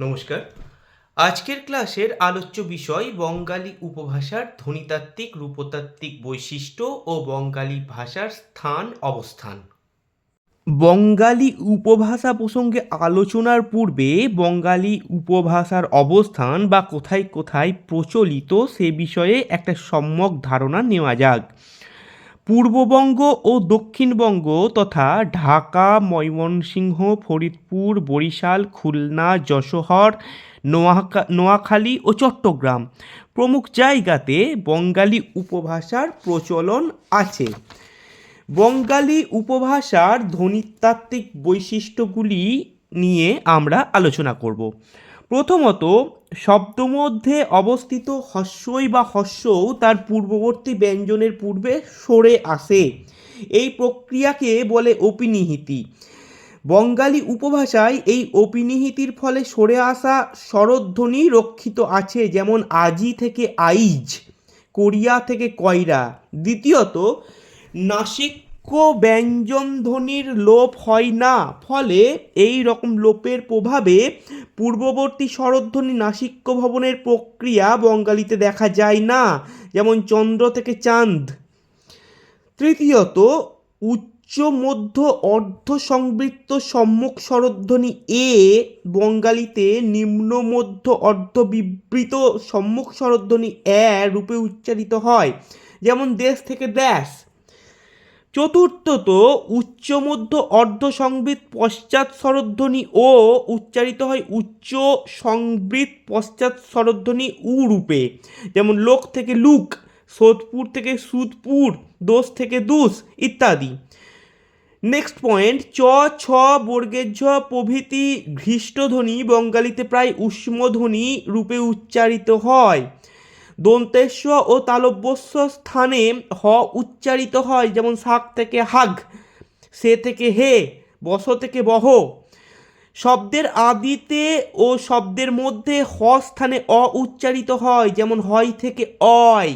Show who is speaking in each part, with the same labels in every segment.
Speaker 1: নমস্কার। আজকের ক্লাসের আলোচ্য বিষয় বঙ্গালী উপভাষার ধ্বনিতাত্ত্বিক, রূপতাত্ত্বিক বৈশিষ্ট্য ও বঙ্গালী ভাষার স্থান, অবস্থান। বঙ্গালী উপভাষা প্রসঙ্গে আলোচনার পূর্বে বঙ্গালী উপভাষার অবস্থান বা কোথায় কোথায় প্রচলিত সে বিষয়ে একটা সম্যক ধারণা নেওয়া যাক। পূর্ববঙ্গ ও দক্ষিণবঙ্গ তথা ঢাকা, ময়মনসিংহ, ফরিদপুর, বরিশাল, খুলনা, যশোহর, নোয়াখা, নোয়াখালী ও চট্টগ্রাম প্রমুখ জায়গাতে বঙ্গালী উপভাষার প্রচলন আছে। বঙ্গালী উপভাষার ধ্বনিতাত্ত্বিক বৈশিষ্ট্যগুলি নিয়ে আমরা আলোচনা করব। প্রথমত শব্দমধ্যে অবস্থিত হস্যই বা হস্যও তার পূর্ববর্তী ব্যঞ্জনের পূর্বে সরে আসে। এই প্রক্রিয়াকে বলে অপিনিহিতি বঙ্গালী উপভাষায় এই অপিনিহিতির ফলে সরে আসা স্বরধ্বনি রক্ষিত আছে, যেমন আজি থেকে আইজ, কোরিয়া থেকে কয়রা। দ্বিতীয়ত নাসিক্য ব্যঞ্জন ধ্বনির লোপ হয় না, ফলে এই রকম লোপের প্রভাবে পূর্ববর্তী স্বরধ্বনি নাসিক্য ভবনের প্রক্রিয়া বঙ্গালীতে দেখা যায় না, যেমন চন্দ্র থেকে চাঁদ। তৃতীয়ত, উচ্চ মধ্য অর্ধ সংবৃত্ত সম্মুখ স্বরধ্বনি এ বঙ্গালীতে নিম্ন মধ্য অর্ধ বিবৃত সম্মুখ স্বরধ্বনি এ রূপে উচ্চারিত হয়, যেমন দেশ থেকে দেশ চতুর্থত উচ্চ মধ্য অর্ধ সংবৃত পশ্চাৎ স্বরধ্বনি ও উচ্চারিত হয় উচ্চ সংবৃত পশ্চাৎ স্বরধ্বনি উ রূপে। যেমন লোক থেকে লুক, সোদপুর থেকে সুদপুর, দোষ থেকে দুস ইত্যাদি। নেক্সট পয়েন্ট চ, ছ বর্গের ঝ প্রভৃতি ঘৃষ্টধ্বনি বঙ্গালীতে প্রায় উষ্মধ্বনি রূপে উচ্চারিত হয়। দন্তেস্ব ও তালব্যস্ব স্থানে হ উচ্চারিত হয়, যেমন শাক থেকে হাগ, সে থেকে হে, বস থেকে বহ। শব্দের আদিতে ও শব্দের মধ্যে হ স্থানে অ উচ্চারিত হয়, যেমন হয় থেকে অয়।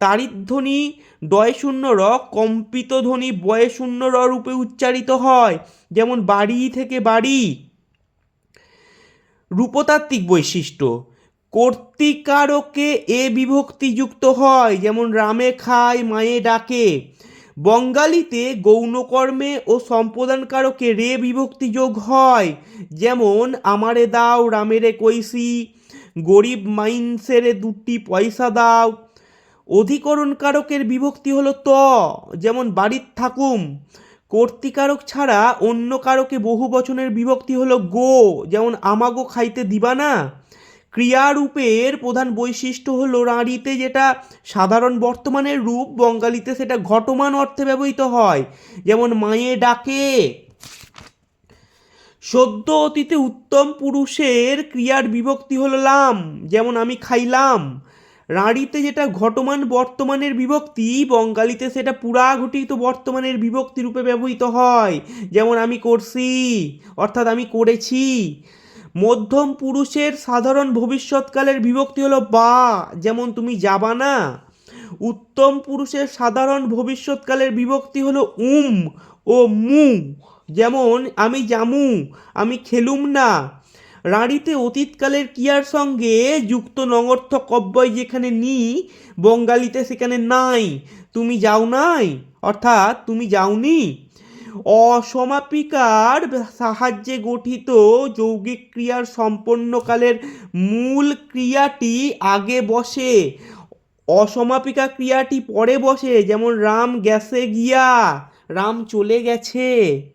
Speaker 1: তারিধ্বনি দয় শূন্য র কম্পিত ধ্বনি বয়ে শূন্য র রূপে উচ্চারিত হয়, যেমন বাড়ি থেকে বাড়ি। রূপতাত্ত্বিক বৈশিষ্ট্য কর্তিকারকে এ বিভক্তি যুক্ত হয়, যেমন রামে খায়, মায়ে ডাকে। বঙ্গালীতে গৌণকর্মে ও সম্প্রদানকারকে রে বিভক্তি যোগ হয়, যেমন আমারে দাও, রামেরে কইসি গরিব মাইনসেরে দুটি পয়সা দাও। অধিকরণ কারকের বিভক্তি হলো ত, যেমন বাড়ির থাকুম কর্তিকারক ছাড়া অন্য কারকে বহু বচনের বিভক্তি হলো গো, যেমন আমাগো খাইতে দিবা না। ক্রিয়ারূপের প্রধান বৈশিষ্ট্য হলো রাঁড়িতে যেটা সাধারণ বর্তমানের রূপ, বঙ্গালীতে সেটা ঘটমান অর্থে ব্যবহৃত হয়। যেমন মায়ে ডাকে। সদ্য অতীতে উত্তম পুরুষের ক্রিয়ার বিভক্তি হলো লাম, যেমন আমি খাইলাম। রাঁড়িতে যেটা ঘটমান বর্তমানের বিভক্তি, বঙ্গালীতে সেটা পুরাঘটিত বর্তমানের বিভক্তি রূপে ব্যবহৃত হয়। যেমন আমি করছি, অর্থাৎ আমি করেছি। মধ্যম পুরুষের সাধারণ ভবিষ্যৎকালের বিভক্তি হলো বা, যেমন তুমি যাবা না। উত্তম পুরুষের সাধারণ ভবিষ্যৎকালের বিভক্তি হলো উম ও মু, যেমন আমি জামু, আমি খেলুম না। রাঁড়িতে অতীতকালের ক্রিয়ার সঙ্গে যুক্ত নঙর্থক অব্যয় যেখানে নি, বঙ্গালীতে সেখানে নাই। তুমি যাও নাই, অর্থাৎ তুমি যাওনি। অসমাপিকার সাহায্যে গঠিত যৌগিক ক্রিয়ার সম্পন্নকালের মূল ক্রিয়াটি আগে বসে। অসমাপিকা ক্রিয়াটি পরে বসে, যেমন রাম গ্যাসে গিয়া, রাম চলে গেছে।